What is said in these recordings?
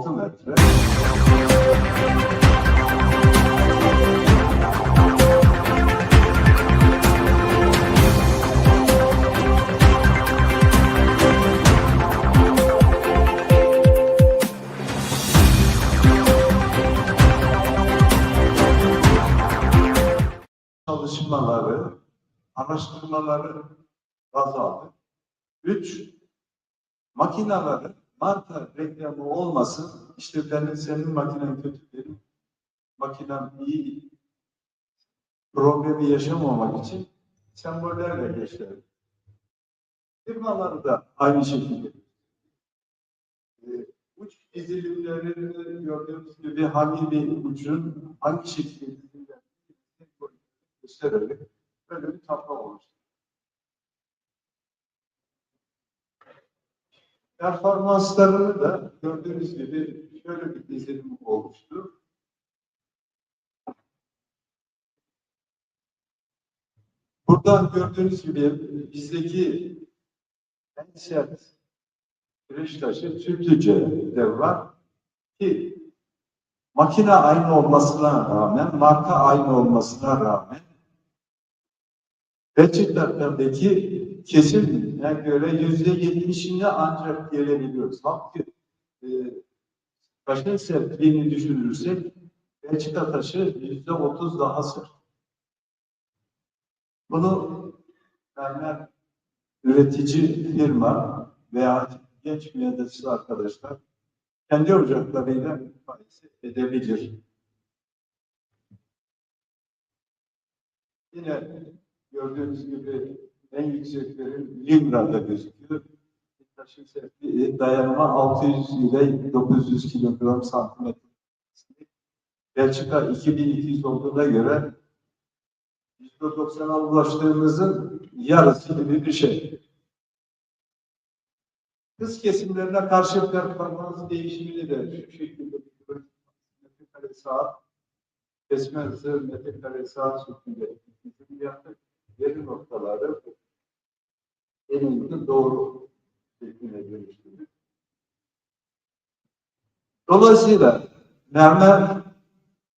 6 metre. çalışmaları, araştırmaları baz. Üç, makinaların marka reklamı olmasın. İşte benim senin makinen kötü değil. Makinen iyi problemi yaşamamak için sembollerle geçelim. Firmaları da aynı şekilde. Ee, uç dizilimlerini gördüğünüz gibi hangi bir ucun hangi şekilde dizilimlerini göstererek böyle bir tablo oluştu. Performanslarını da gördüğünüz gibi şöyle bir dizilim oluştu. Buradan gördüğünüz gibi bizdeki en sert süreç taşı Tüplüce'de var ki makine aynı olmasına rağmen, marka aynı olmasına rağmen Beşiktaş'taki kesimine göre yüzde yetmişine ancak gelebiliyoruz. Halbuki e, taşın sertliğini düşünürsek Belçika taşı yüzde otuz daha sert. Bunu mermer üretici firma veya genç mühendis arkadaşlar kendi ocaklarıyla mukayese edebilir. Yine gördüğünüz gibi en yükseklerin Libra'da gözüküyor. Taşın sertliği dayanma 600 ile 900 kilogram santimetre. Belçika 2200 olduğuna göre %90'a ulaştığımızın yarısı gibi bir şey. Hız kesimlerine karşı performans değişimini de şu şekilde metrekare saat kesme hızı metrekare saat şeklinde yaptık. Veri noktaları en uygun doğru şekline dönüştürdük. Dolayısıyla mermer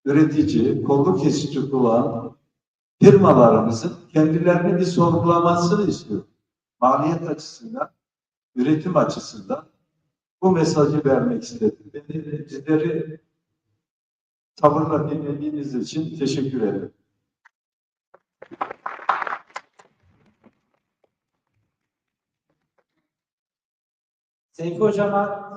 üretici, kolluk kesici kullanan firmalarımızın kendilerini bir sorgulamasını istiyor. Maliyet açısından, üretim açısından bu mesajı vermek istedim. Beni, bizleri sabırla dinlediğiniz için teşekkür ederim. Seyfi Hocam'a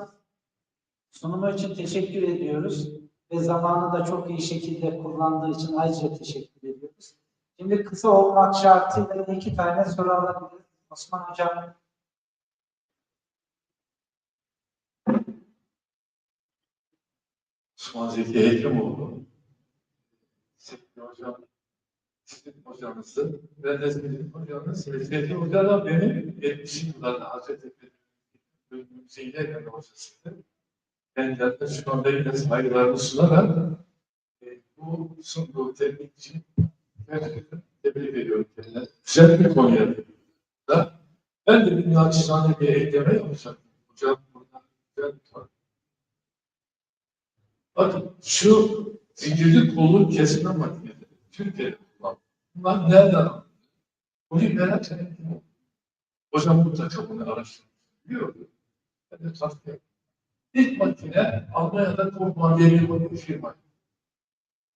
sunumu için teşekkür ediyoruz ve zamanı da çok iyi şekilde kullandığı için ayrıca teşekkür ediyoruz. Şimdi kısa olmak şartıyla iki tane soru alabiliriz. Osman Hocam. Osman Zeki Hekimoğlu, Zeki Hocam, Zeki Hocamızdı. Ben de Zeki Hocamız. Zeki Hoca da benim 70 yıllarda Hazreti Bölümüm Zeynep hocasıydı. Kendilerine şu anda yine saygılarımı sunarak e, bu sunduğu teknik için gerçekten tebrik ediyorum kendilerine. Güzel bir konuya da ben de bir naçizane bir ekleme yapacaktım. Hocam burada güzel bir konu. Bakın şu zincirli kollu kesme makineleri Türkiye'de kullanılıyor. Bunlar nereden alındı? Bunu merak oldu? Hocam mutlaka bunu araştırmış. Biliyor musun? Tavsiye ederim. İlk makine Almanya'da bir bir firma.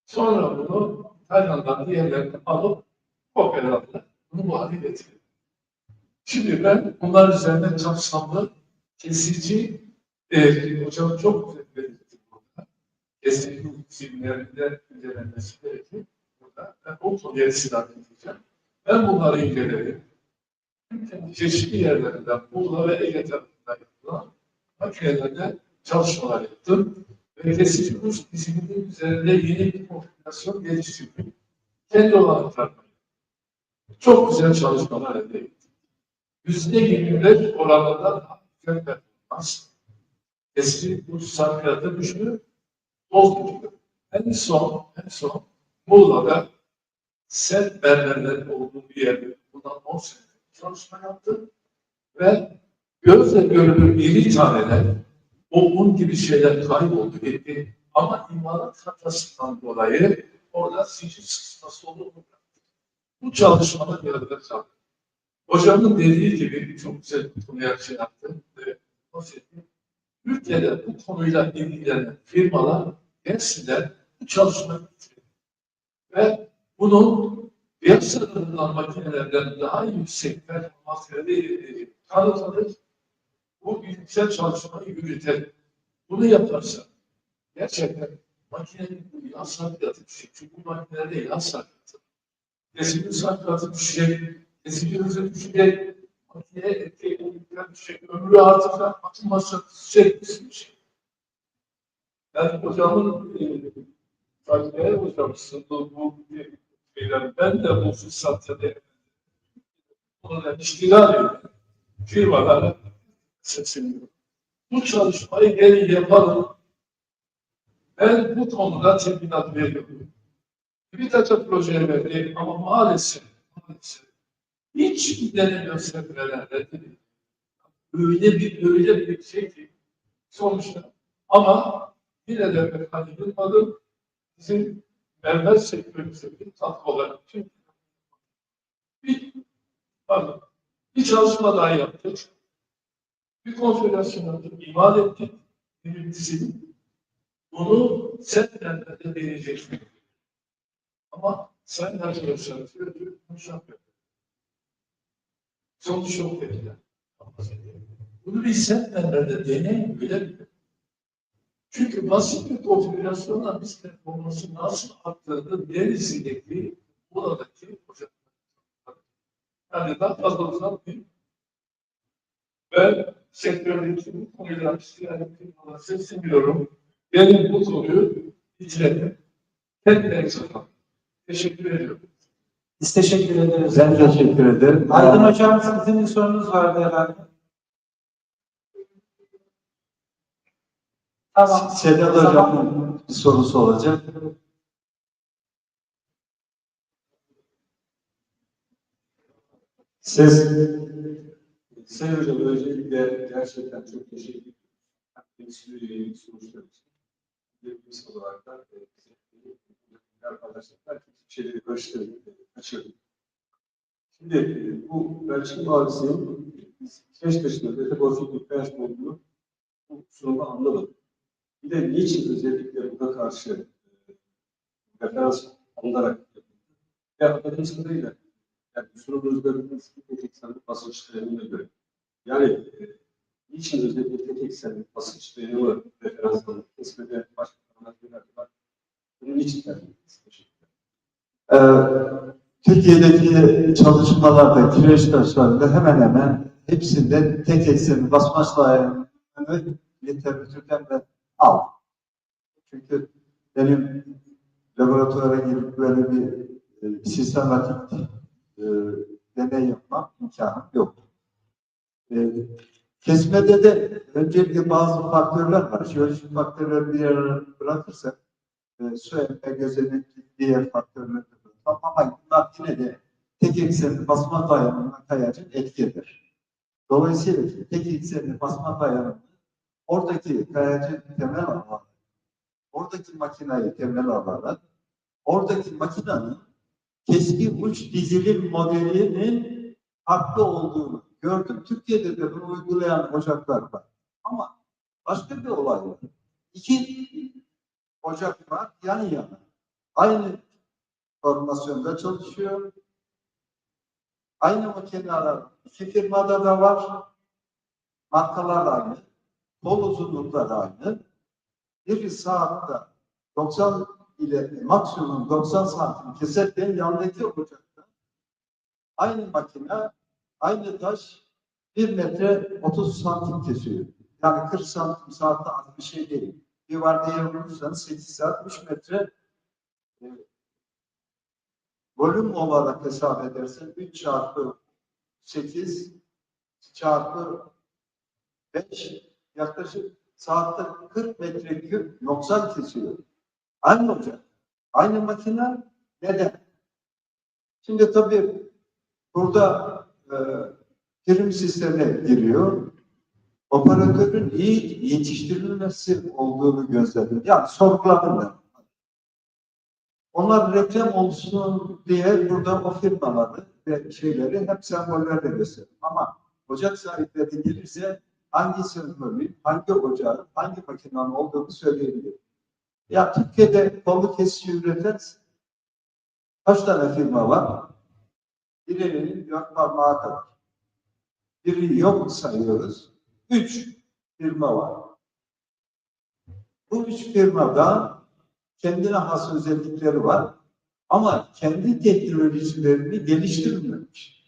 Sonra bunu Tayland'dan diğerlerine alıp kopyala aldılar. Bunu bu hale getirdi. Şimdi ben bunlar üzerinde kapsamlı kesici e, hocam çok güzel belirtti burada. Kesici isimlerinde incelenmesi gerekir. Burada ben o konuya silah edeceğim. Ben bunları inceledim. Çeşitli yerlerinden Muğla ve Ege tarafından yapılan makinelerde çalışmalar yaptım. Ve kesici uç diziminin üzerinde yeni bir konfigürasyon geliştirdim. Kendi olanaklarımı. Çok güzel çalışmalar elde ettim. Yüzde 25 oranında güzel performans. Kesici uç sarfiyatı düştü. Düştü. En son, en son Muğla'da set berberlerin olduğu bir yerde bundan 10 sene çalışma yaptım ve gözle görülür iri taneler O un gibi şeyler kayboldu gitti. Ama imalat hatasından dolayı orada zincir sıkışması olur mu? Bu çalışmalar yaratıcı çalışma. Hocamın dediği gibi çok güzel bir konuya şey yaptı. bahsetti. Ülkede bu konuyla ilgilenen firmalar gelsinler bu çalışmayı bitirin. Ve bunun piyasada bulunan makinelerden daha yüksek performansları e, tanıtılır. Bu bilimsel çalışmayı yürütelim. Bunu yaparsa gerçekten makinenin bu yağ sarkıtı düşecek. Çünkü bu makinelerde yağ sarkıtı. Resmin sarkıtı düşecek, resmin hızı düşecek, makineye etki olurken düşecek, ömrü artacak, atılması düşecek, düşecek. Yani hocamın e, Takviye hocam sunduğu bu şeyler, ben de bu fırsatı da bununla iştigal ediyorum. Firmalara sesleniyorum. Bu çalışmayı gelin yapalım. Ben bu konuda teminat veriyorum. Bir takım projeleri ama maalesef, maalesef hiç deneme göstermelerle değil. Öyle bir, öyle bir şey ki sonuçta ama yine de ben hani yılmadım bizim mermer sektörümüzde bir katkı olarak çünkü bir, pardon, bir çalışma daha yaptık. Bir konfigürasyon yaptık, imal ettik. Birincisi bunu sentlerde vereceksin. Ama sayın arkadaşlar diyor ki. Sonuç yok dediler. Bunu bir sentlerde deneyin bile çünkü basit bir konfigürasyonla biz performansı nasıl arttığını denizindeki buradaki ocaklar. Yani daha fazla uzatmayayım. Ben sektördeki bu konuyla isteyen firmalara sesleniyorum. Benim bu konuyu bitirelim. Kendilerine sakın. Teşekkür ediyorum. Biz teşekkür ederiz. Ben teşekkür ederim. Aydın Hocam sizin bir sorunuz vardı herhalde. Tamam. Sedat Hocam'ın bir sorusu olacak. Ses Sayın Hocam öncelikle gerçekten çok teşekkür ederim. Temsil üyelik sonuçlar için. Hepimiz olarak da e, arkadaşlar şeyleri karıştırdık, kaçırdık. Şimdi e, bu Belçika Mavisi'nin biz keş dışında metabolik pH olduğunu bu sunumda anlamadık. Bir de niçin özellikle buna karşı e, referans alınarak yapıldı? Ve anladığımız kadarıyla yani sunumunuzda bir tek eksenli basınç dayanımına göre. Yani niçin özellikle tek eksenli basınç dayanımı referans alınıp kesmede başka parametreler var? Bunun için tercih edilmiş. Ee, Türkiye'deki çalışmalarda, kireç taşlarında hemen hemen hepsinde tek eksenli basmaç dayanımını literatürden ben aldım. Çünkü benim laboratuvara girip böyle bir e, sistematik e, deney yapmam imkanım yok. E, kesmede de öncelikle bazı faktörler var. Jeolojik faktörleri bir yere bırakırsak e, su emme, gözenek, diğer faktörler de bırakalım. Ama bunlar yine de tek eksenli basma dayanımına kayacak etkidir. Dolayısıyla tek eksenli basma dayanımı oradaki kayacı temel alarak, oradaki makinayı temel alarak, oradaki makinenin keskin uç dizilim modelinin haklı olduğunu gördüm. Türkiye'de de bunu uygulayan ocaklar var. Ama başka bir olay var. İki ocak var yan yana. Aynı formasyonda çalışıyor. Aynı makineler iki firmada da var. Markalar aynı. Kol uzunlukları aynı. Bir saatte 90 ile maksimum 90 santim keserken yandaki ocakta aynı makine, aynı taş 1 metre 30 santim kesiyor. Yani 40 santim saatte az bir şey değil. Bir var diye vurursanız 8 saat 3 metre e, volüm olarak hesap edersen 3 çarpı 8 çarpı 5 yaklaşık saatte 40 metreküp noksan kesiyor. Aynı ocak, aynı makine neden? Şimdi tabii burada e, prim sistemi giriyor. operatörün iyi yetiştirilmesi olduğunu gözledim. Yani sorguladım ben. Onlar reklam olsun diye burada o firmaları ve şeyleri hep sembollerle gösterdim. Ama ocak sahipleri gelirse hangi sembolün, hangi ocağın, hangi makinenin olduğunu söyleyebilirim. Ya Türkiye'de kolu kesici üreten kaç tane firma var? Birinin dört parmağı kadar. Biri yok sayıyoruz. Üç firma var. Bu üç firmada kendine has özellikleri var. Ama kendi teknolojilerini geliştirmemiş.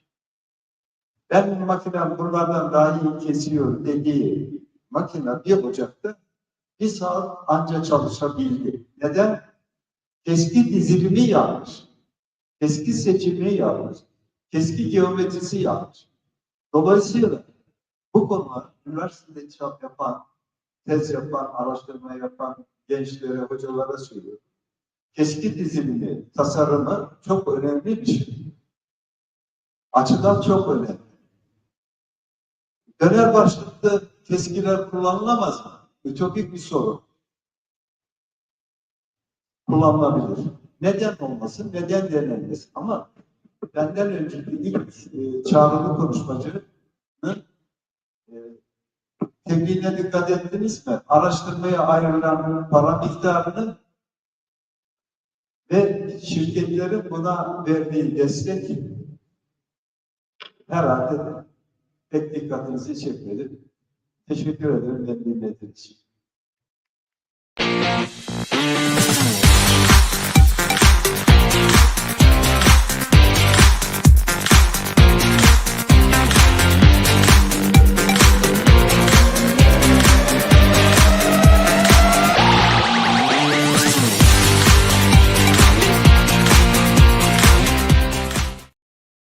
Ben makinem bunlardan daha iyi kesiyor dediği makine bir ocakta bir saat anca çalışabildi. Neden? Keski dizilimi yanlış. Keski seçimi yanlış. Keski geometrisi yanlış. Dolayısıyla bu konular üniversitede çap yapan, tez yapan, araştırma yapan gençlere, hocalara söylüyorum. Keski dizilimi, tasarımı çok önemli bir şey. Açıdan çok önemli. Döner başlıklı keskiler kullanılamaz mı? Ütopik bir sorun. Kullanılabilir. Neden olmasın? Neden denenmesin? Ama benden önceki ilk e, çağrılı konuşmacının e, tebliğine dikkat ettiniz mi? Araştırmaya ayrılan para miktarını ve şirketlerin buna verdiği destek herhalde pek dikkatinizi çekmedi. Teşekkür ederim dinlediğiniz için.